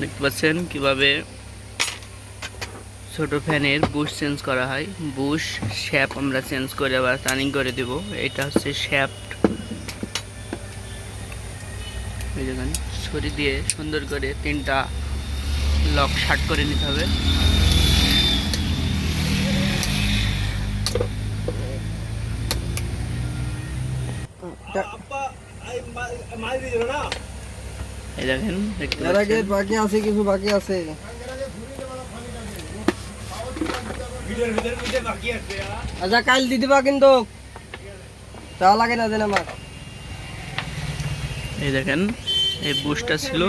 দেখতে পাচ্ছেন কীভাবে ছোট ফ্যানের বুশ চেঞ্জ করা হয়। বুশ, শ্যাপ আমরা চেঞ্জ করে আবার টার্নিং করে দেব। এটা হচ্ছে দেখেন ছড়ি দিয়ে সুন্দর করে তিনটা লক শার্ট করে নিতে হবে। এই দেখেন দেখতে এর আগে পাচ্ছেন? বাকি আছে কিছু বাকি আছে। আচ্ছা কাল দি দিবা কিন্তু। তা লাগে না দেন আমার। এই দেখেন এই বুশটা ছিল।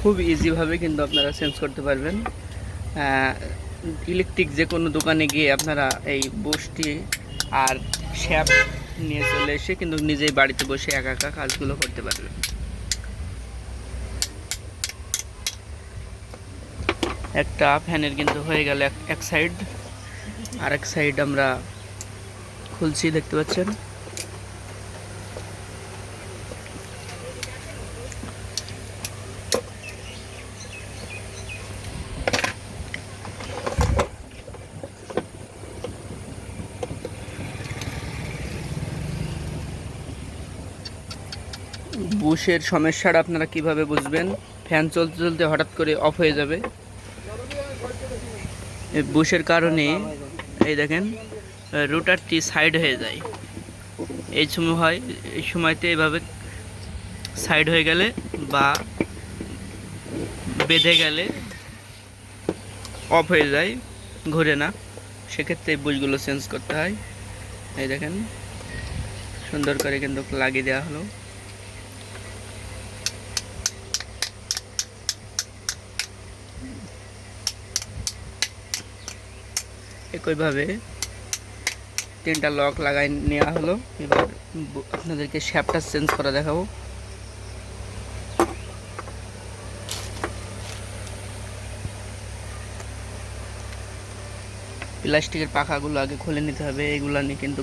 খুব ইজিভাবে কিন্তু আপনারা চেঞ্জ করতে পারবেন। ইলেকট্রিক যে কোনো দোকানে গিয়ে আপনারা এই বুশটি আর শ্যাপ নিয়ে চলে এসে কিন্তু নিজেই বাড়িতে বসে একা একা কাজগুলো করতে পারবেন। একটা ফ্যানের কিন্তু হয়ে গেল এক সাইড আর এক সাইড আমরা খুলছি, দেখতে পাচ্ছেন? বুশের সমস্যাটা আপনারা কীভাবে বুঝবেন? ফ্যান চলতে চলতে হঠাৎ করে অফ হয়ে যাবে। বুশের কারণে এই দেখেন, রোটারটি সাইড হয়ে যায়। এই সময় হয়, এই সময়তে এভাবে সাইড হয়ে গেলে বা বেঁধে গেলে অফ হয়ে যায়, ঘুরে না। সেক্ষেত্রে এই বুশগুলো চেঞ্জ করতে হয়। এই দেখেন, সুন্দর করে কিন্তু লাগিয়ে দেওয়া হলো। একইভাবে তিনটা লক লাগাই নেওয়া হলো। এবার আপনাদেরকে শ্যাপটা চেঞ্জ করা দেখাবো। প্লাস্টিকের পাখাগুলো আগে খুলে নিতে হবে, এগুলো নিয়ে কিন্তু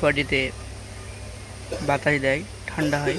বডিতে বাতাস দেয়, ঠান্ডা হয়।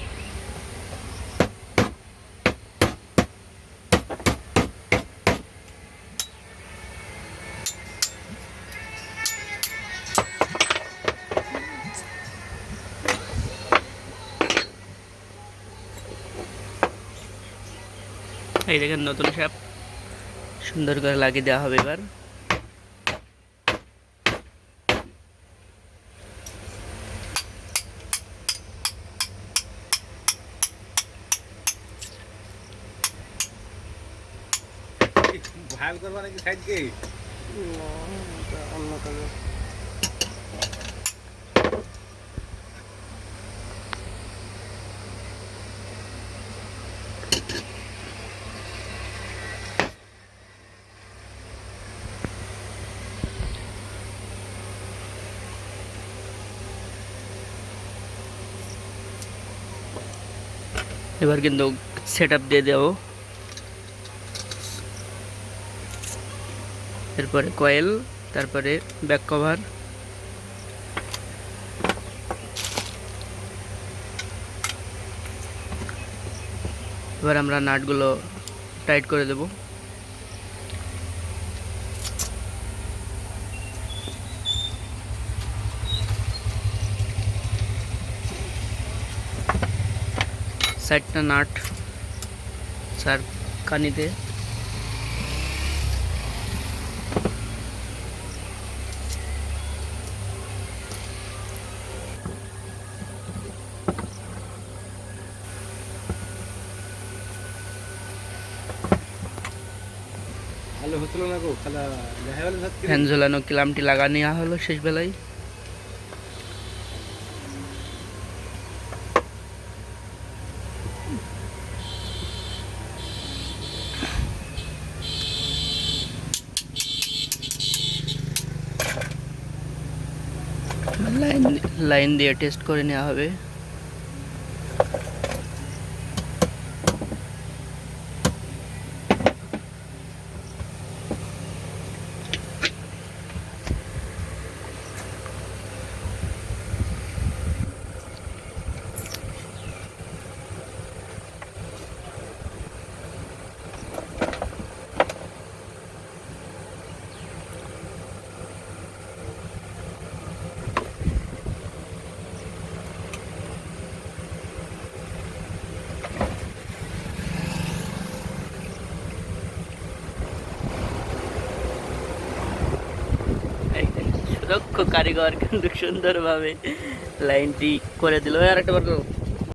এই দেখেন নতুন শ্যাপ সুন্দর করে লাগিয়ে দেওয়া হবে এবার। ভাইল করবা নাকি সাইডকে? অন্য কাজে। এবার কিন্তু সেট আপ দিয়ে দেব। এরপরে কয়েল তারপরে ব্যাক কভার এবার আমরা নাটগুলো টাইট করে দেব। সাইডটা নাট চার কানিতে ফ্যান ঝোলানো ক্লামটি লাগা নেওয়া হলো শেষ লাইন লাইন দিয়ে টেস্ট করে নেওয়া হবে। সুদক্ষ কারিগর কিন্তু সুন্দরভাবে লাইনটি করে দিল আর একটা বার।